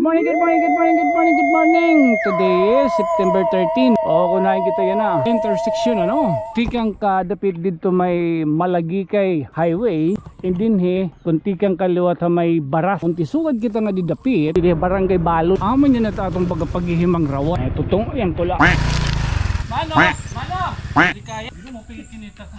morning, good morning, good morning, good morning, good morning. Today is September 13. O, kunain kita yan na. Intersection, ano? Tikang kadapit dito may Malagikay Highway. Indinhi, kung tikang kaliwat ha may baras. Kung tisugad kita nga didapit, hindi barangay balot. Amo niya na tatong pagpagihimang rawa. Ay, tutong, yan ko lang. Mano! Mano! Hindi kaya. Hindi mo pigit kinita ka.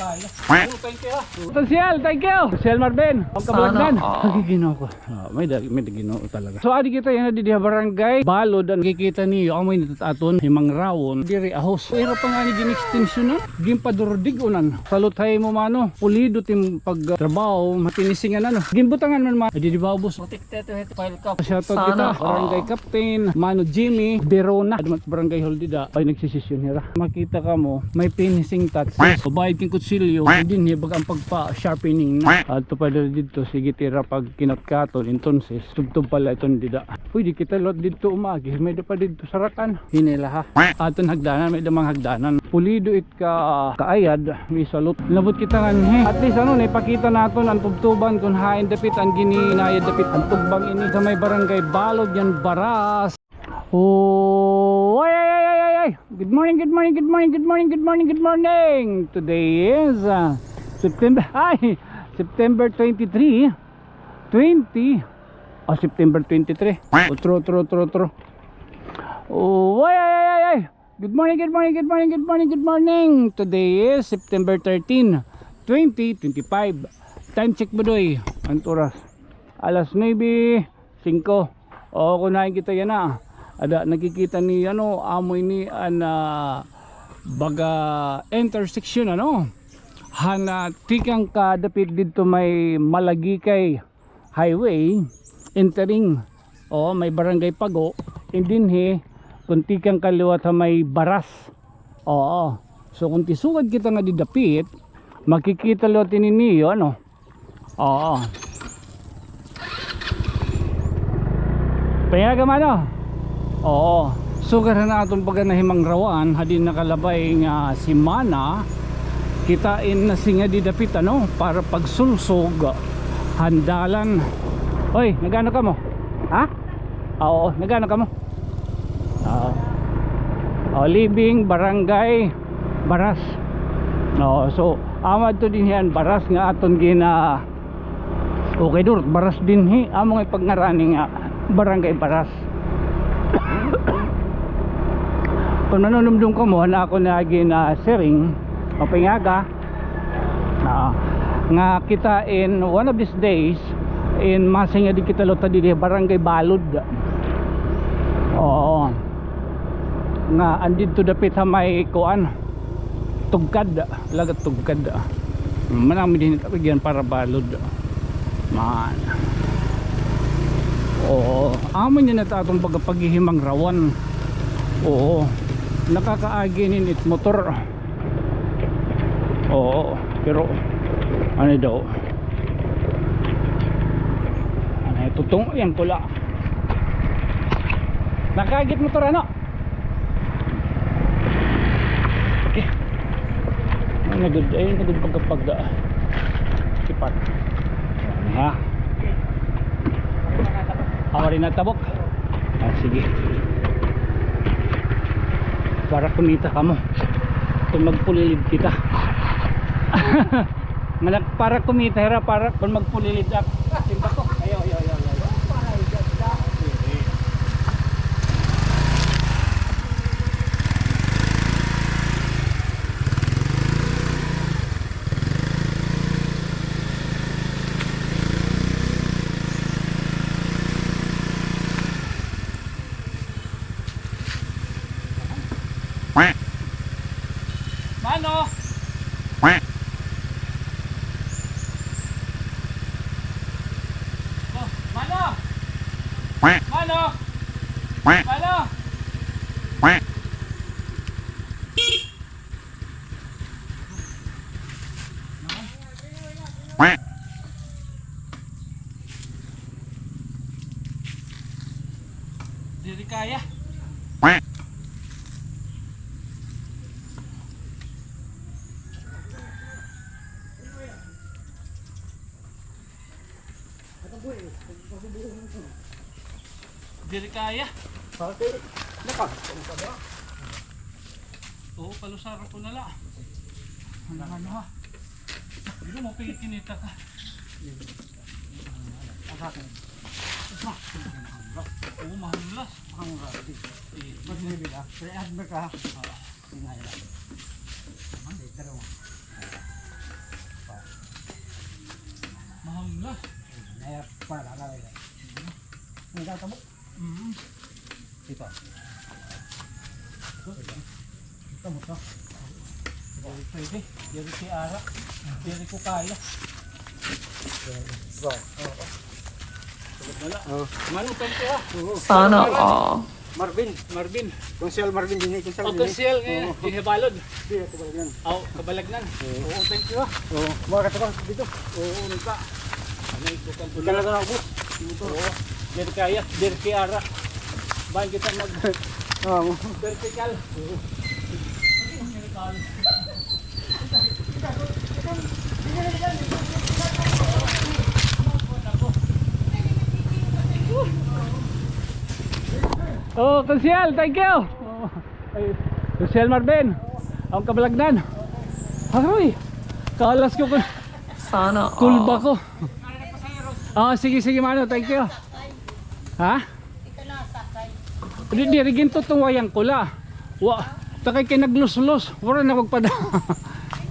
Oh, thank you. Potensyal, thank you. Sel Marben. Ang kabalagdan. Nagiginaw ko. Ah, may may daginaw talaga. So adi kita yan di barangay balod ang kikita niyo ang may natataton himang rawon diri ahos. Pero pa nga ni gin extension na gimpadurdig unan. Salutay mo mano. Pulido tim pagtrabaho matinisingan ano. Gimbutangan man man. Di di baubos. Protekteto het file ka. Shoutout kita. Barangay Captain, Mano Jimmy, Berona. Adamat barangay Holdida. Ay nagsisisyon hira. Makita ka mo may finishing touch. So bayad king kutsilyo. Din ni bag ang pagpa sharpening na. At to pala dito sige tira pag kinatkaton entonces tugtog pala iton dida. Pwede kita lot dito umagi. May da pa dito sarakan. Hinila ha. Aton hagdanan may damang hagdanan. Pulido it ka kaayad may salot. Labot kita nga he. At least ano naipakita naton ang tugtuban kung hain dapit ang gininayad dapit ang tugbang ini sa may barangay balod yan baras. Oh, ay, ay, ay, ay, ay. Good morning, good morning, good morning, good morning, good morning, good morning. Today is uh, September, ay, September 23, 20, oh, September 23. Oh, true, true, true, true. Oh, ay, ay, ay, ay. Good morning, good morning, good morning, good morning, good morning. Today is September 13, 2025. Time check ba doy? Ang? Alas 9, 5. O, kunain kita yan na. Ada nakikita ni ano amoy ni ana baga intersection ano? Hana tikang kadapit dito may Malagikay Highway entering. O may barangay Pago. Indinhi kung tikang kaliwat ha may baras. Oo so kung tisugad kita nga didapit makikita lo tininiyo ano? Oo Payaga mano Oo. Sugar na atong pag nahimang rawaan hadin nakalabay nga si Mana kitain na singa di dapit ano para pagsulsog handalan. Oy, nagano ka mo? Ha? Ah, Oo, nagano ka mo? Oo. Oh, living barangay Baras. Oo, so amad to din yan Baras nga aton gina Okay dur, Baras din hi among ipagngarani nga barangay Baras. Kung nanunumdum ko mo na ako na gina sharing o pingaga na nga kita in one of these days in masinga di kita lota di barangay balod. Oo. Nga andito dapit sa may kuan tugkad lagat tugkad. Manami din ito para balod. Man. Oo. Amon niya na tatong pagpagihimang rawan oo nakakaaginin it motor. Oo pero ano daw? Ano tutong yan pula. Nakagit motor ano? Okay. Ano good ayun na good pagkapag kipat ha? Ako rin natabok. Ah, sige para kumita ka mo. Kung magpulilid kita. Manak para kumita hera para kung magpulilid timba ko ayo ayo ayo ayo Mano? Oh, Mano? Mano? Mano? Diri kaya. Diri kaya. Okay. Naka. Oo, palusara ko na la. Ano ano ha? Hindi mo pigit kinita ka. Oo, mahamlas. Ang rati. Eh, Mas nibila. Pero ad ba ka? Ingay lang. Naman di pero. mahamlas. Naya para ka lang. Ang tatabo. Mm. Ito. Ito mo to. Diri pwede. Diri si Ara. Diri ko kaya. Go. Wala. Oh. Manong pente ha. Sana all. Marvin. Marvin. Konsel Marvin din eh. Konsel O din. konsyel ngayon. Ihibalod. Di ako ba yan? Aw, kabalagnan. Oo, thank you ha. Oo. Mga katawan dito. Oo, nagka. Ika na ako. Oo. Diri kaya. Diri si Ara. Bahan kita mag vertical. Oo. Vertical. Oh, Konsyel, thank you. Konsyel Marben, ang kabalagnan. Aroy, kalas ko kun Sana kulba ko. Ah, sige sige mano, thank you. Ha? Di di rigin to tong wayang kula. Wa, takay kay nagluslos, wala na magpada.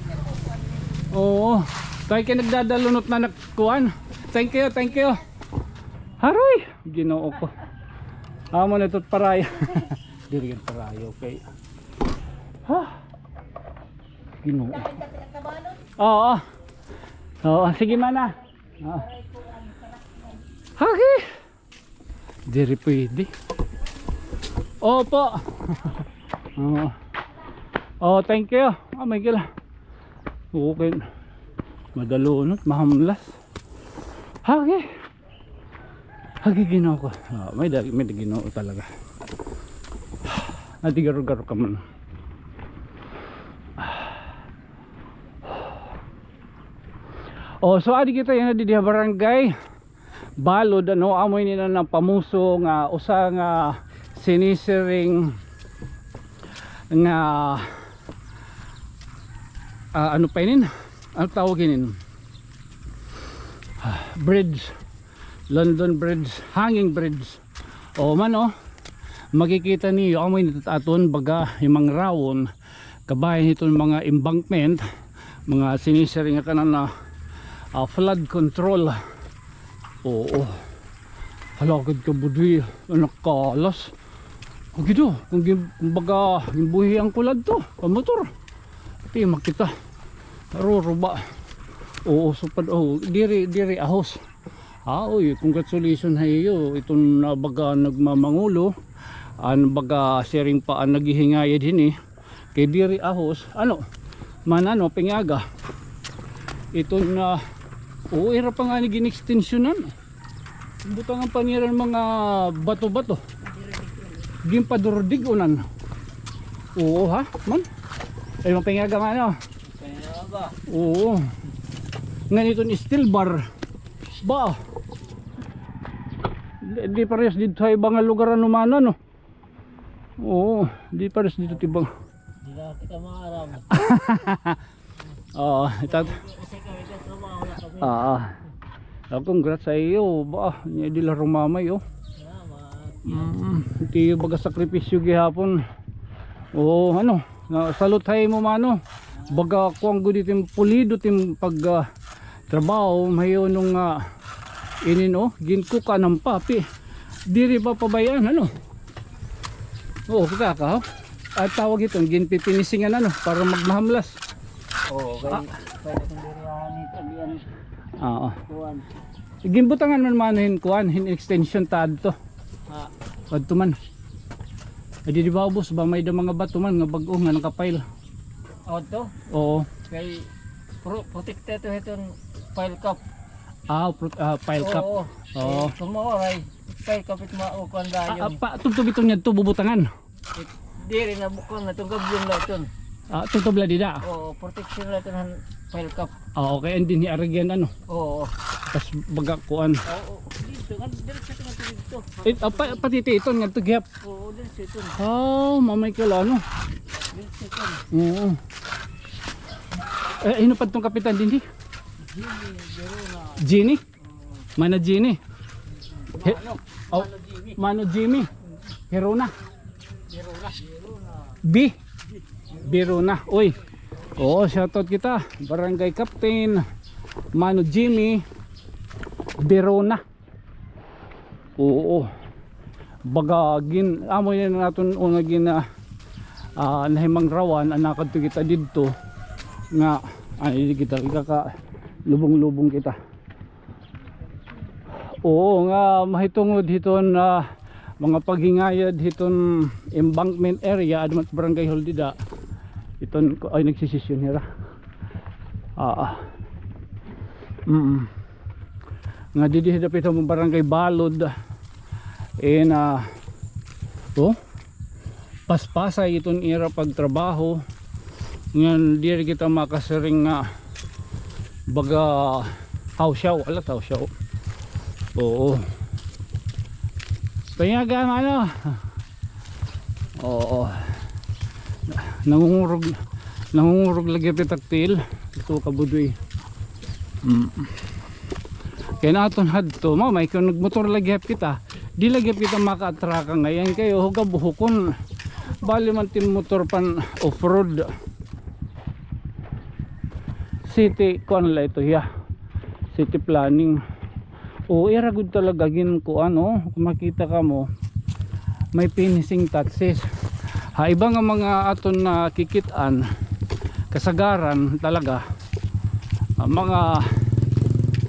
Oo. Takay kay nagdadalunot na nagkuan. Thank you, thank you. Haroy, Ginoo ko. Amo na ito't paraya. Diri yan paraya, okay. Ha? Ginoo. Oo. Oo, sige mana. Oo. Okay. Diri pwede. Opo. Oh, thank you. Oh, may gila. Okay. Madalunot, mahamlas. Okay. Hagi ginoo ko. Ah, may dagi may ginoo talaga. Ati garo-garo ka man. Oh, so adi kita yung di barangay. Balod ano amoy nila ng pamuso nga usa nga sinisiring nga ah, ano pa inin? Ano tawag inin? Ah, bridge. London Bridge, hanging bridge. O man oh, makikita niyo amoy nitaton baga himang rawon kabayan itong mga embankment mga sinisiring nga kanan na ah, flood control oo halagad ka budwi anak kalas kung gito kung kumbaga gimbuhi ang kulad to pamotor iti makita aruruba oo supad oh diri diri ahos Ah, oy, congratulations hayo. Itong uh, baga nagmamangulo. An baga sharing pa ang naghihingayad hini. Kay diri ahos, ano? Manano pingaga. Itong uh, Oo, ira pa nga ni ginextensionan. Butang ang paniran mga bato-bato. Gimpadurdig unan. Oo ha, man. Ay mapingaga nga ano. Oo. Nganito ni steel bar. Ba. Di, di pares dito sa ibang lugar ano man ano. Oo, di pares dito tibang. Di na kita maaram. Oo, itat. Kasi kami ka trabaho na kami. Ah. ah. congrats sa iyo. Ba, niya di laro mamay oh. Salamat. Mm, hindi baga sakripisyo gihapon. Oo, ano, na salute hay mo mano. Baga kuang gud itim pulido tim pag ah, trabaho mayo nung uh, inin oh, ginko ka ng papi. Diri pa pabayan ano. Oo, kita ka. oh. At tawag ito, ginpipinisingan ano para magmahamlas. Oo, kaya pwede kong dirihan ito diyan. Oo. Kuwan. Ginbutangan man manuhin kuan, hin extension ta adto. Ha. Adto man. Adi di ba ubos ba may da mga bato man nga bag-o nga nakapail. O to, Oo. kay pro protected to itong file cup. Ah, pro- ah, pile cup. Oo. Oo. Kay Tumoray. File cup ito maukuan Ah, ah, dayon. pa tugtog ito niya to bubutangan. Diri na bukon na itong gabyong na ito. Ah, tugtog la dida. Oo, protection ito ng file cup. Ah, okay, and din ni arigyan ano. Oo. Tas baga kuan. Oo. dito. Nga diretso nga dito. Eh, ah, pa, pati ito nga to gyap. Oo, diretso ito. Oh, mamay ko ano. Diretso ito. Oo. Eh, ano pa tong kapitan din di? Genie? Mana Genie? He, oh, Mano Jimmy? Hirona? B? Biruna. Uy. Oo, shoutout kita. Barangay Captain. Mano Jimmy. Biruna. Oo. Baga gin amo yan naton una gin na ah, nahimang rawan anakad kita didto nga ay kita ka lubong-lubong kita. Oo nga mahitungod hiton na mga paghingayad hiton embankment area admat barangay hall dida iton ko ay nagsisisyon hira ah mm nga didi hidap ito mong barangay balod. Eh na oh paspasay iton ira pagtrabaho. Ngayon di kita makasiring nga baga hausyaw ala hausyaw oo. Payaga ano. Oo. Nangungurog nangungurog lagi ti taktil. Ito kabudoy. Mm. Kaya naton hadto mo may kung nagmotor lagi kita. Di lagi kita makatraka ngayon kayo huga buhukon. Bali man tin motor pan off-road. City kon la ito ya. City planning. O era good talaga gin ko ano, kung makita ka mo may finishing touches. Ha iba nga mga aton na kikitan kasagaran talaga ah, mga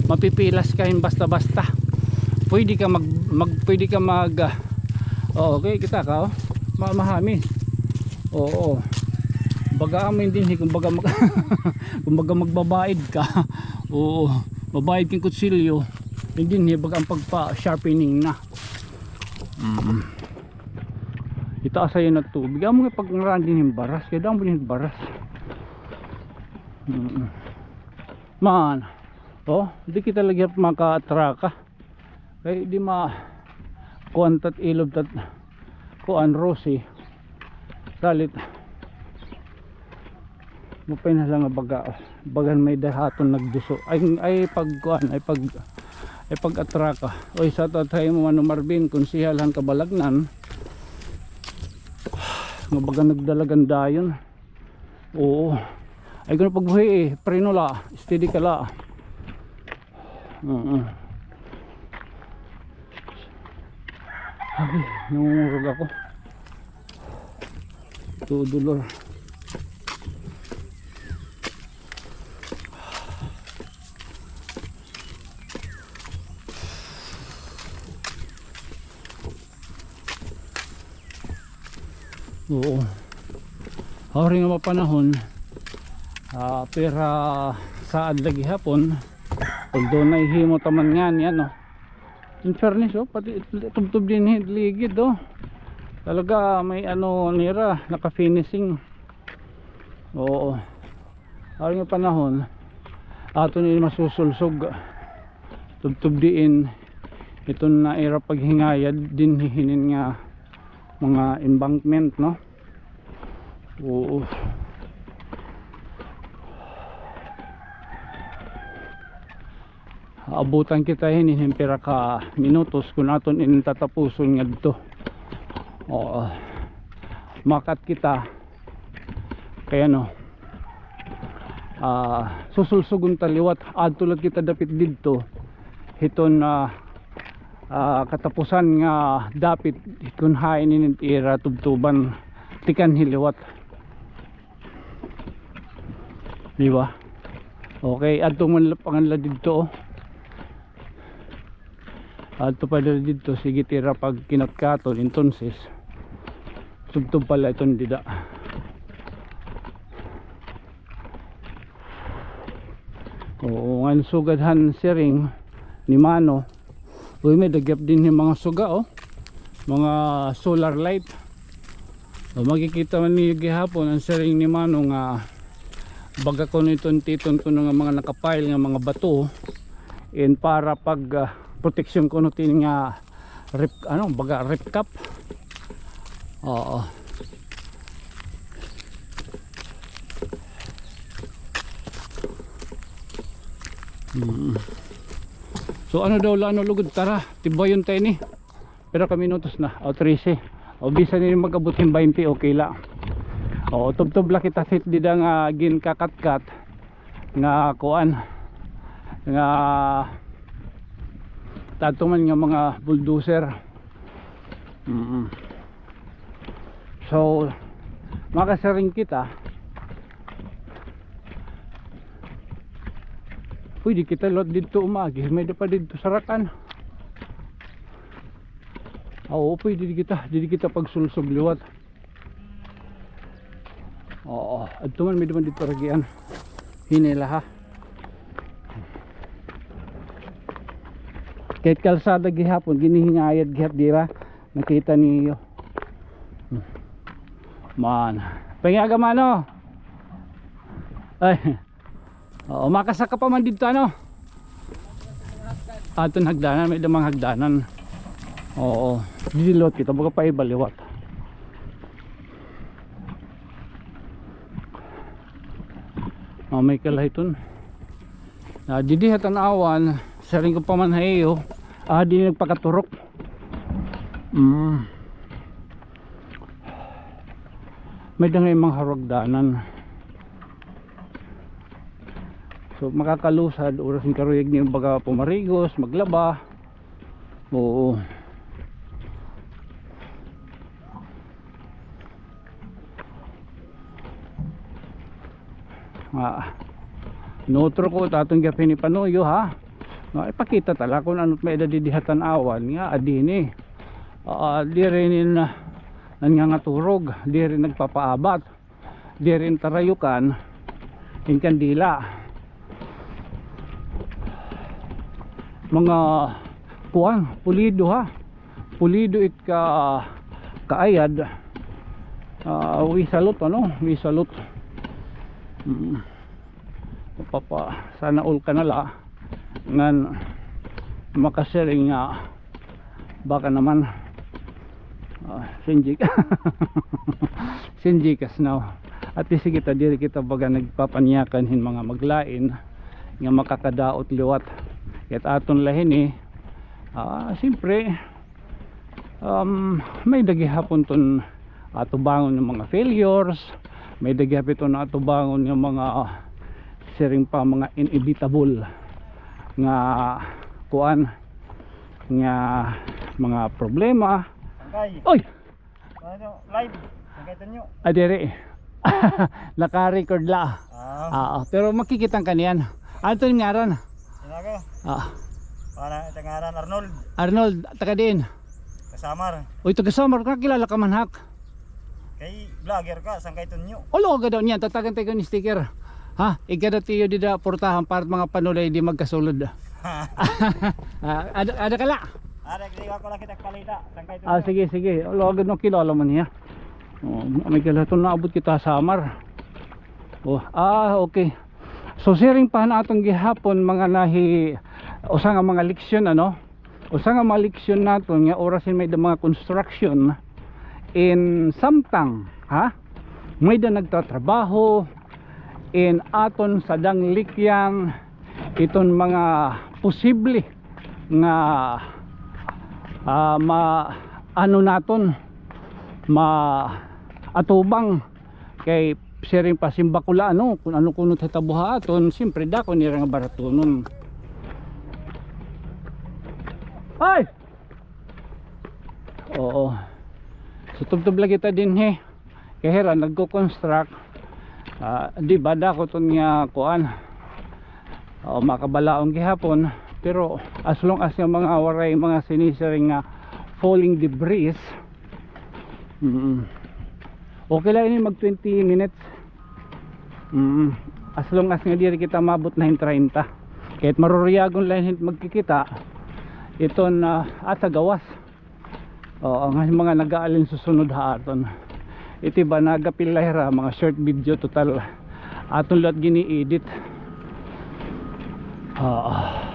mapipilas kain basta-basta. Pwede ka mag, mag pwede ka mag oh, okay kita ka oh. Ma mahami. Oo. Baga amin din kung baga mag kung baga magbabayad ka. Oo. Babayad king kutsilyo hindi niya baga ang pagpa sharpening na mm. Itaas sa'yo na to bigyan mo nga pag narandin yung baras. Kaya daan mo yung baras. Man. Oh hindi kita lagi maka-atraka kaya di ma kuantat ilob tat kuan rosy salit. Mapay na lang baga. Bagan may dahaton nagduso. Ay ay pag kuan ay pag ay pag atraka oy sa tatay mo ano Marvin konsihalhan kabalagnan nga baga nagdalagan dayon oo. Ay gano'n pagbuhi eh. Preno la. Steady ka la. Oo ay nangungurog ako. Tudulor Oo. Hawri nga mapanahon. Ah, pera saad lagi hapon. Although nahihimo taman nga ni ano. In fairness oh, pati tubtub din ligid oh. Talaga may ano nira, naka-finishing. Oo. Hawri nga panahon. Ato ni masusulsog. Tubtub diin ito na era paghingayad din hihinin nga mga embankment no? Oo. Abutan kita hin pira ka minutos kung aton in tatapuson nga dito. Oo. Makat kita. Kaya no? Ah susulsugon taliwat. Adtulad kita dapit didto hiton na ah, katapusan nga dapit kun hain ni ira tubtuban. Tikan hiliwat. Di ba? Okay adto man panganla didto oh. adto pa didto. Sige tira pag kinatkaton entonces tubtub pala iton dida. Oo ngan sugadhan siring ni Mano Uy, may dagyap din yung mga suga oh. Mga solar light. O, makikita man niyo gihapon ang sering ni Mano nga baga ko nito titon ko nga mga nakapile nga mga bato and para pag uh, protection ko no tin nga rip ano baga rip cap oo Mm. So ano daw lano lugod? Tara tibayon tayo ni pero kami minutos na. O 13 o bisa ni magabot yung 20 okay la. O tubtob la kita sit di da nga gin kakatkat nga kuan nga tato man nga mga bulldozer. Mm so makasaring kita pwede kita lot dito umagi may pa dito sarakan oo pwede di kita. Di kita pagsulsog liwat. Oo at man may duman dito ragian. Hinila ha kahit kalsada gihapon ginihingayad gihap dira nakita niyo. Hmm. man. Pangaga mano. Ay oo makasaka pa man dito ano? Aton hagdanan may damang hagdanan. Oo. Dilot kita baga pa ibaliwat. Oh, may kalahitun ah, didi hatan awan saring ko pa man hayo ah di nagpakaturok. Mm. may dangay mga haragdanan so makakalusad oras ng karuyag niyo baga pumarigos maglaba. Oo. Ah nutro ko tatong gapin ni Panuyo ha? No, ipakita tala kung ano't may dadidihatan awan nga adini uh, di rin na nan nga nga turog di rin nagpapaabat di rin tarayukan in kandila mga kuan pulido ha? Pulido it ka kaayad. Uh, wisalot ano? Wisalot mm. papa sana all ka nala ngan makasiring nga baka naman. Uh, sinjik sinjikas now at least kita diri kita baga nagpapanyakan hin mga maglain nga makakadaot liwat ket aton lahin eh ah siyempre um, may dagihapon ton atubangon ng mga failures may dagihapon atubangon ng mga siring pa mga inevitable nga kuan nga mga problema. Oy! Ano, live. Sangkay tanyo. adere naka-record la. Ah, ah pero makikitang kaniyan. Ano to yung ngaran sinaga. ah Para itangaran Arnold. Arnold taga din Kasamar. Uy, taga Samar ka kilala ka man hak. Kay vlogger ka, sangkay tanyo. Ulo ka daw niyan, tatagan tayo ni sticker. Ha, igada tiyo di da portahan para mga panulay di magkasulod. ah, ada ada kala. Ara, kaya ako lang kita palita. Sangkay tanyo. Ah, sige sige. Ulo agad no kilala man niya. Oh, may kalaton na abot kita Samar. Oh, ah, okay. So siring pa na atong gihapon mga nahi usa nga mga leksyon ano. Usa nga mga leksyon naton nga orasin may mga construction in Samtang, ha? May da nagtatrabaho in aton sa danglikyan iton mga posible nga ah, ma ano naton ma atubang kay siring pasimbakula ano kung ano kuno tatabuha aton siyempre dako nira nga baratunon ay! Oo. So tubtub lagi ta din he. Kay hera nagko-construct. Ah, di ba dako ton nga kuan. O makabalaong gihapon. Pero as long as yung mga waray mga sinisiring nga falling debris mm, okay lang ini mag 20 minutes mm, as long as nga diri kita mabot na 30 kahit maruriyagon lang magkikita ito na ata gawas. Oo nga mga nag-aalin susunod ha aton. Iti ba nagapilahira mga short video total. Aton lahat gini-edit. Ah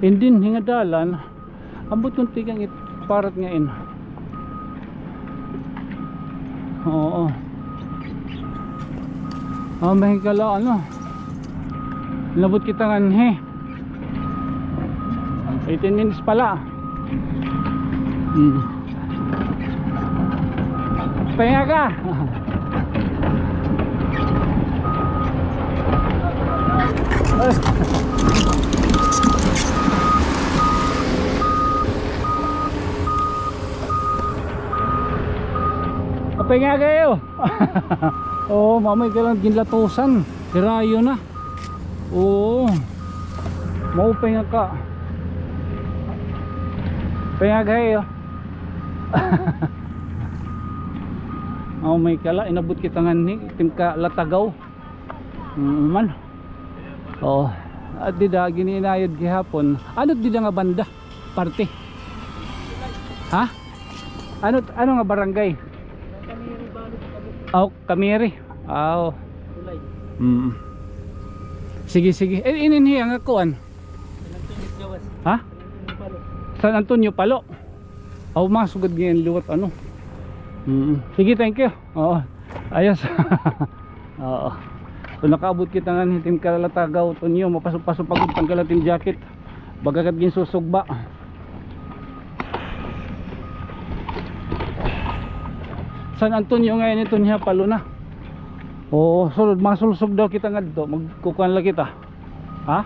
and then hingadalan Ambot kong tigang it parat ngayon. Oo. Ah, may kala ano. Labot kita nganhe. 18 minutes pala. Hmm. Pahinga ka. Pahinga kayo. Oo, oh, mamay ka lang ginlatusan. Sirayo na. Oo. Mau pahinga ka. Pahinga kayo. Oh, may kala inabot kita nga ni tim ka latagaw. Mm, man. Oh, at di da gininayod gihapon. Ano di da nga banda? Parte. Ha? Ano ano nga barangay? Oh, Kamiri. Aw. Mm. Sige sige. Eh ininhi ang akuan. Ha? San Antonio Palo. Aw masugod ngayon luwat ano. Mm. Sige, thank you. Oo. Ayos. Oo. Kung nakaabot kita nga hitim kalatagaw to niyo mapasok-pasok pagod tanggalan jacket. Bagagat gin susugba. San Antonio ngayon ito niya palo na. Oo, sulod masulsog daw kita nga dito. Magkukuhan lang kita. Ha?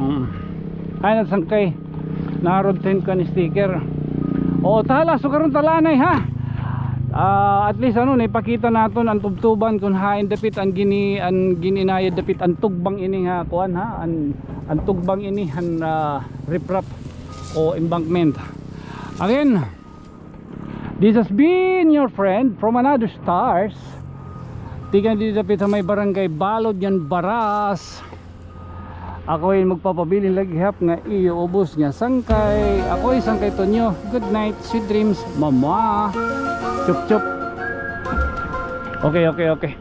Mm. Ay nasangkay. Narod 10 ka ni sticker. Oo, tala so karon talanay ha. Ah, at least ano naipakita naton ang tubtuban kung hain dapit ang gini ang gininayad dapit ang tugbang ini ha kuan ha ang ang tugbang ini han uh, riprap o embankment. Again, this has been your friend from another stars. Tigan dito sa may barangay Balod yan Baras. Ako ay magpapabiling laghihap nga iyo ubos nga sangkay. Ako ay sangkay Tonyo. Good night, sweet dreams, mama. Chup chup. Okay, okay, okay.